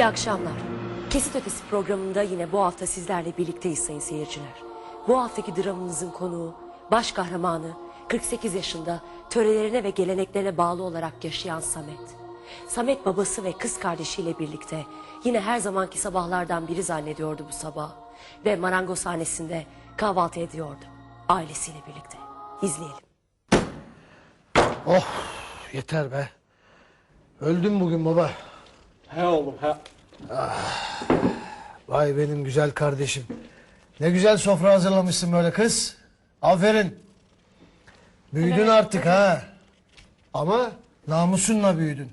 İyi akşamlar. Kesit Ötesi programında yine bu hafta sizlerle birlikteyiz sayın seyirciler. Bu haftaki dramımızın konuğu, baş kahramanı, 48 yaşında törelerine ve geleneklerine bağlı olarak yaşayan Samet. Samet babası ve kız kardeşiyle birlikte yine her zamanki sabahlardan biri zannediyordu bu sabah. Ve marangozhanesinde kahvaltı ediyordu ailesiyle birlikte. İzleyelim. Oh yeter be. Öldüm bugün baba. He oğlum he. Vay benim güzel kardeşim. Ne güzel sofra hazırlamışsın böyle kız. Aferin. Büyüdün artık ha. Ama namusunla büyüdün.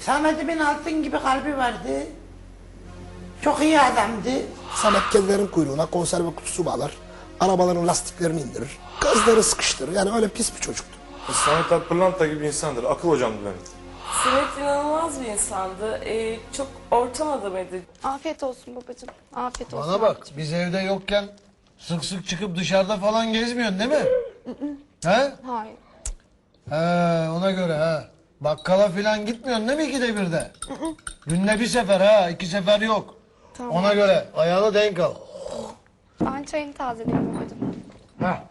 Samet'imin altın gibi kalbi vardı. Çok iyi adamdı. Samet kedilerin kuyruğuna konserve kutusu bağlar. Arabaların lastiklerini indirir. Gazları sıkıştırır. Yani öyle pis bir çocuktu. Samet abi pırlanta gibi insandır. Akıl hocamdı benim. Samet inanılmaz bir insandı. Ee, çok ortam adamıydı. Afiyet olsun babacığım. Afiyet olsun. Bana bak biz evde yokken sık sık çıkıp dışarıda falan gezmiyorsun değil mi? He? Hayır. He ona göre ha. Bakkala falan gitmiyorsun değil mi ikide birde? Günde bir sefer ha iki sefer yok. Tamam. Ona göre ayağını denk al. Ben çayını tazeleyeyim babacığım. Ha.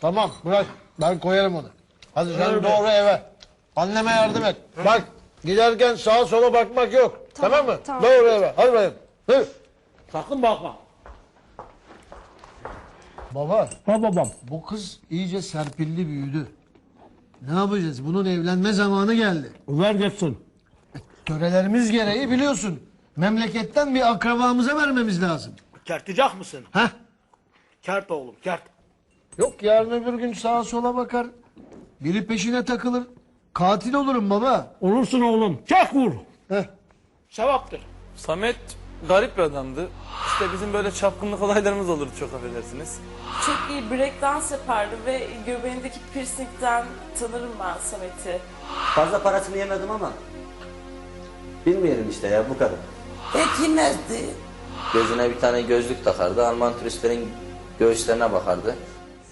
Tamam bırak ben koyarım onu. Hadi sen doğru eve. Anneme yardım et. Bak giderken sağa sola bakmak yok. Tamam, mı? tamam. Doğru eve. Hadi bakayım. Hı. Sakın bakma. Baba Ha babam. bu kız iyice serpilli büyüdü. Ne yapacağız? Bunun evlenme zamanı geldi. Ver geçsin. Törelerimiz gereği biliyorsun. Memleketten bir akrabamıza vermemiz lazım. Kertecek misin? Heh. Kert oğlum kert. Yok yarın öbür gün sağa sola bakar. Biri peşine takılır. Katil olurum baba. Olursun oğlum. Çek vur. Heh. Sevaptır. Samet garip bir adamdı. İşte bizim böyle çapkınlık olaylarımız olurdu çok affedersiniz. Çok iyi breakdance yapardı ve göbeğindeki piercingden tanırım ben Samet'i. Fazla parasını yemedim ama bilmiyorum işte ya bu kadar. Et yemezdi. Gözüne bir tane gözlük takardı. Alman turistlerin göğüslerine bakardı.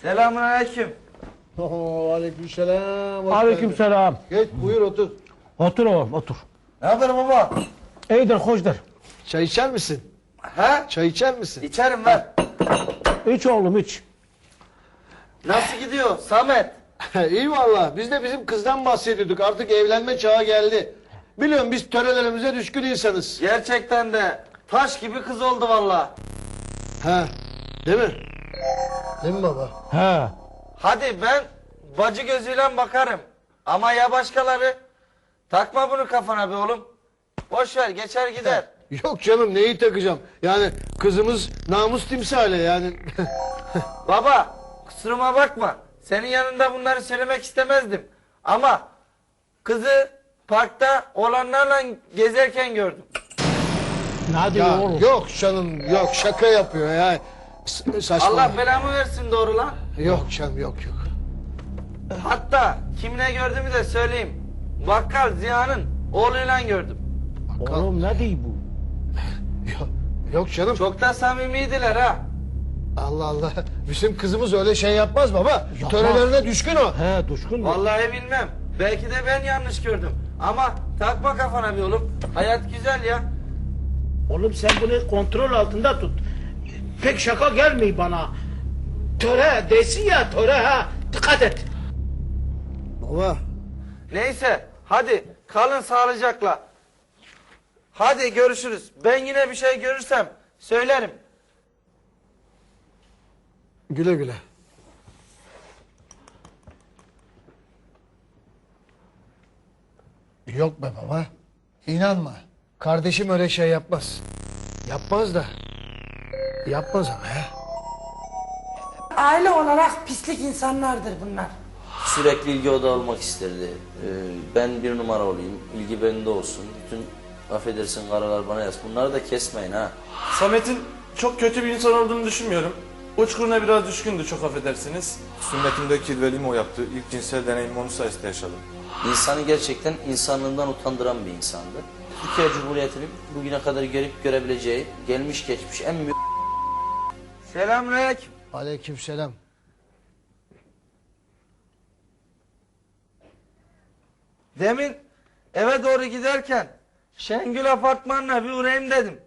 Selamun aleyküm. Oo, aleykümselam. hoş geldin. selam. Geç buyur otur. Otur oğlum otur. Ne haber baba? İyidir hoşdur. Çay içer misin? He? Çay içer misin? İçerim ver. İç oğlum iç. Nasıl gidiyor Samet? İyi valla. Biz de bizim kızdan bahsediyorduk. Artık evlenme çağı geldi. Biliyorum biz törelerimize düşkün insanız. Gerçekten de taş gibi kız oldu valla. Ha, değil mi? Değil mi baba? He. Hadi ben bacı gözüyle bakarım. Ama ya başkaları? Takma bunu kafana be oğlum. Boş ver geçer gider. Yok canım neyi takacağım? Yani kızımız namus timsali yani. Baba kusuruma bakma. Senin yanında bunları söylemek istemezdim. Ama kızı parkta olanlarla gezerken gördüm. Ne diyor ya, oğlum? yok canım yok şaka yapıyor ya. Saçma. Allah belamı versin doğru lan. Yok canım yok yok. Hatta kimle gördüğümü de söyleyeyim. Bakkal Ziya'nın oğluyla gördüm. Oğlum ne diyor bu? Yok, yok canım. Çok da samimiydiler ha. Allah Allah. Bizim kızımız öyle şey yapmaz baba. Törelerine düşkün o. He düşkün. Vallahi bilmem. Belki de ben yanlış gördüm. Ama takma kafana bir oğlum. Hayat güzel ya. Oğlum sen bunu kontrol altında tut. Pek şaka gelmiyor bana. Töre desin ya töre ha. Dikkat et. Baba. Neyse hadi kalın sağlıcakla. Hadi görüşürüz. Ben yine bir şey görürsem söylerim. Güle güle. Yok be baba. İnanma. Kardeşim öyle şey yapmaz. Yapmaz da. Yapmaz ama ya. Aile olarak pislik insanlardır bunlar. Sürekli ilgi odağı olmak isterdi. Ee, ben bir numara olayım, ilgi bende olsun. Bütün affedersin karalar bana yaz. Bunları da kesmeyin ha. Samet'in çok kötü bir insan olduğunu düşünmüyorum. Uçkuruna biraz düşkündü çok affedersiniz. Sünnetimde kilvelimi o yaptı. İlk cinsel deneyimimi onun sayesinde yaşadım. İnsanı gerçekten insanlığından utandıran bir insandı. Türkiye Cumhuriyeti'nin bugüne kadar görüp görebileceği gelmiş geçmiş en büyük... Selamünaleyküm. Aleykümselam. Demin eve doğru giderken Şengül apartmanına bir uğrayayım dedim.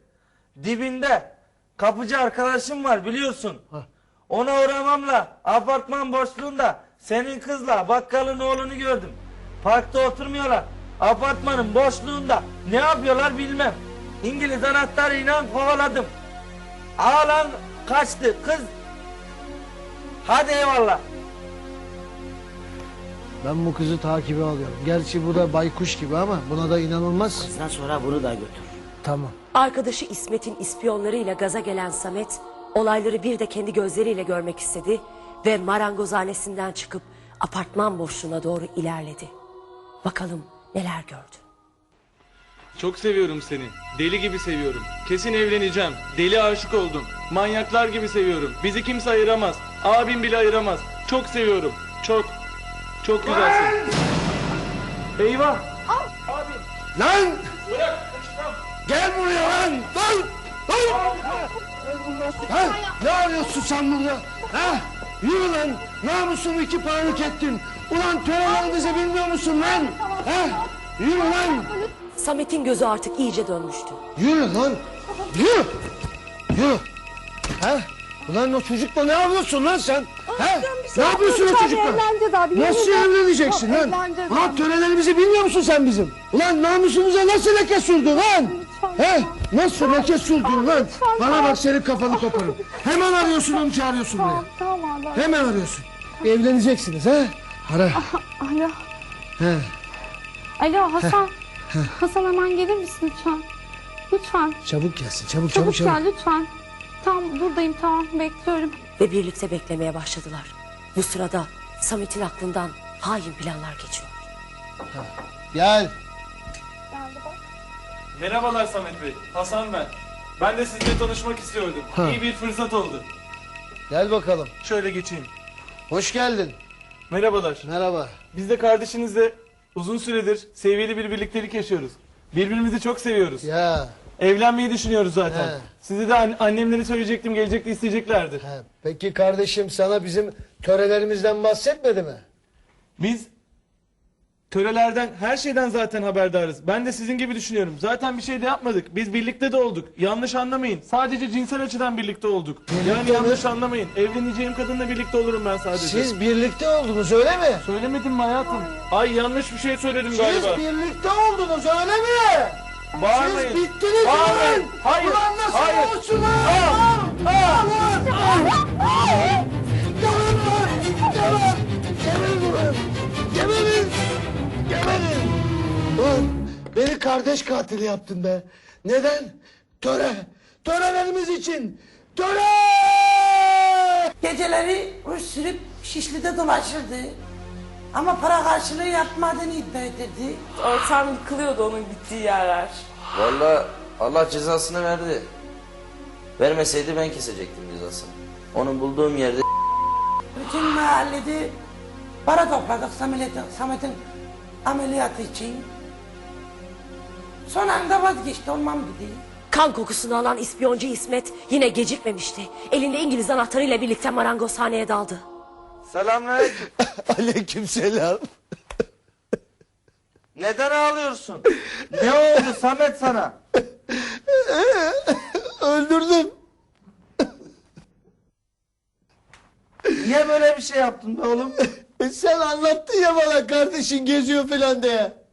Dibinde kapıcı arkadaşım var biliyorsun. Ona uğramamla apartman boşluğunda senin kızla bakkalın oğlunu gördüm. Parkta oturmuyorlar. Apartmanın boşluğunda ne yapıyorlar bilmem. İngiliz anahtarıyla kovaladım. Ağlan kaçtı kız. Hadi eyvallah. Ben bu kızı takibe alıyorum. Gerçi bu da baykuş gibi ama buna da inanılmaz. Bizden sonra bunu da götür. Tamam. Arkadaşı İsmet'in ispiyonlarıyla gaza gelen Samet olayları bir de kendi gözleriyle görmek istedi ve marangozhanesinden çıkıp apartman boşluğuna doğru ilerledi. Bakalım neler gördü. Çok seviyorum seni. Deli gibi seviyorum. Kesin evleneceğim. Deli aşık oldum. Manyaklar gibi seviyorum. Bizi kimse ayıramaz. Abim bile ayıramaz. Çok seviyorum. Çok. Çok güzelsin. Eyvah. Lan! Bırak. Gel buraya lan! Lan! Lan! Ha? Ne arıyorsun sen burada? Ha? Yürü lan! Namusumu iki paralık ettin. Ulan törelerinizi bilmiyor musun lan? Ha? Yürü lan! Samet'in gözü artık iyice dönmüştü. Yürü lan! Yürü! Yürü! Ha? Ulan o çocukla ne yapıyorsun lan sen? Ha? Ne yapıyorsun o çocukla? Nasıl evleneceksin lan? Ha törelerimizi bilmiyor musun sen bizim? Ulan namusumuza nasıl leke sürdün lan? He? Nasıl leke sürdün lan? Bana bak senin kafanı koparım. Hemen arıyorsun onu çağırıyorsun buraya. Tamam abi. Hemen arıyorsun. Evleneceksiniz ha? Ara. Alo. He. Alo Hasan. Hasan hemen gelir misin lütfen? Lütfen. Çabuk gelsin çabuk Çabuk çabuk çabuk. gel lütfen. Tamam buradayım tamam bekliyorum. Ve birlikte beklemeye başladılar. Bu sırada Samet'in aklından hain planlar geçiyor. Gel. Merhabalar Samet Bey. Hasan ben. Ben de sizinle tanışmak istiyordum. İyi bir fırsat oldu. Gel bakalım. Şöyle geçeyim. Hoş geldin. Merhabalar. Merhaba. Biz de kardeşinizle uzun süredir seviyeli bir birliktelik yaşıyoruz. Birbirimizi çok seviyoruz. Ya. Evlenmeyi düşünüyoruz zaten. He. Size de an- annemleri söyleyecektim, gelecekti isteyeceklerdi. He, Peki kardeşim sana bizim törelerimizden bahsetmedi mi? Biz törelerden, her şeyden zaten haberdarız. Ben de sizin gibi düşünüyorum. Zaten bir şey de yapmadık. Biz birlikte de olduk. Yanlış anlamayın. Sadece cinsel açıdan birlikte olduk. yani mi? yanlış anlamayın. Evleneceğim kadınla birlikte olurum ben sadece. Siz birlikte oldunuz öyle mi? Söylemedim mi hayatım? Ay yanlış bir şey söyledim Siz galiba. birlikte oldunuz öyle mi? Bağırmayın. Siz bittiniz mi Bağırmayın. Hayır. Kardeş katili yaptın be. Neden? Töre! Törelerimiz için! Töre! Geceleri ruj sürüp Şişli'de dolaşırdı. Ama para karşılığı yapmadığını iddia ederdi. Ortam yıkılıyordu onun gittiği yerler. Vallahi Allah cezasını verdi. Vermeseydi ben kesecektim cezasını. Onu bulduğum yerde Bütün mahallede para topladık Samet'in, Samet'in ameliyatı için. Son anda vazgeçti olmam dedi. Kan kokusunu alan ispiyoncu İsmet yine gecikmemişti. Elinde İngiliz anahtarıyla birlikte marangozhaneye daldı. Selamünaleyküm. Aleykümselam. Neden ağlıyorsun? Ne oldu Samet sana? Öldürdüm. Niye böyle bir şey yaptın be oğlum? Sen anlattın ya bana kardeşin geziyor falan diye.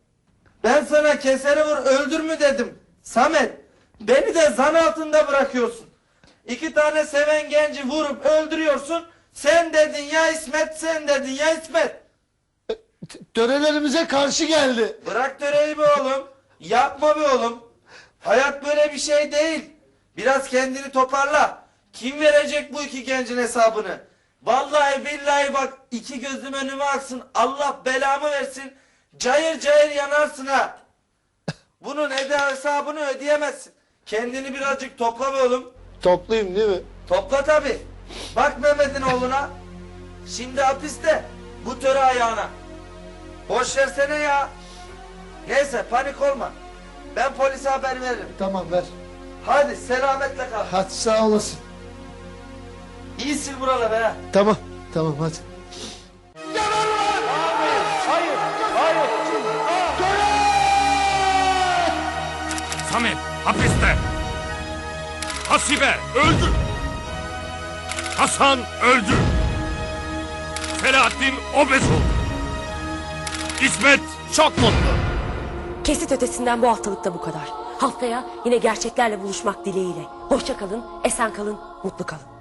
Ben sana keseri vur öldür mü dedim. Samet beni de zan altında bırakıyorsun. İki tane seven genci vurup öldürüyorsun. Sen dedin ya İsmet sen dedin ya İsmet. Törelerimize karşı geldi. Bırak töreyi be oğlum. Yapma be oğlum. Hayat böyle bir şey değil. Biraz kendini toparla. Kim verecek bu iki gencin hesabını? Vallahi billahi bak iki gözüm önüme aksın. Allah belamı versin. Cayır cayır yanarsın ha. Bunun eda hesabını ödeyemezsin. Kendini birazcık topla be oğlum. Toplayayım değil mi? Topla tabi. Bak Mehmet'in oğluna. Şimdi hapiste. Bu töre ayağına. Boş versene ya. Neyse panik olma. Ben polise haber veririm. Tamam ver. Hadi selametle kal. Hadi sağ olasın. İyi sil buraları be. Tamam. Tamam hadi. Samet hapiste. Hasibe öldü. Hasan öldü. Selahattin obez oldu. İsmet çok mutlu. Kesit ötesinden bu haftalıkta bu kadar. Haftaya yine gerçeklerle buluşmak dileğiyle. Hoşça kalın, esen kalın, mutlu kalın.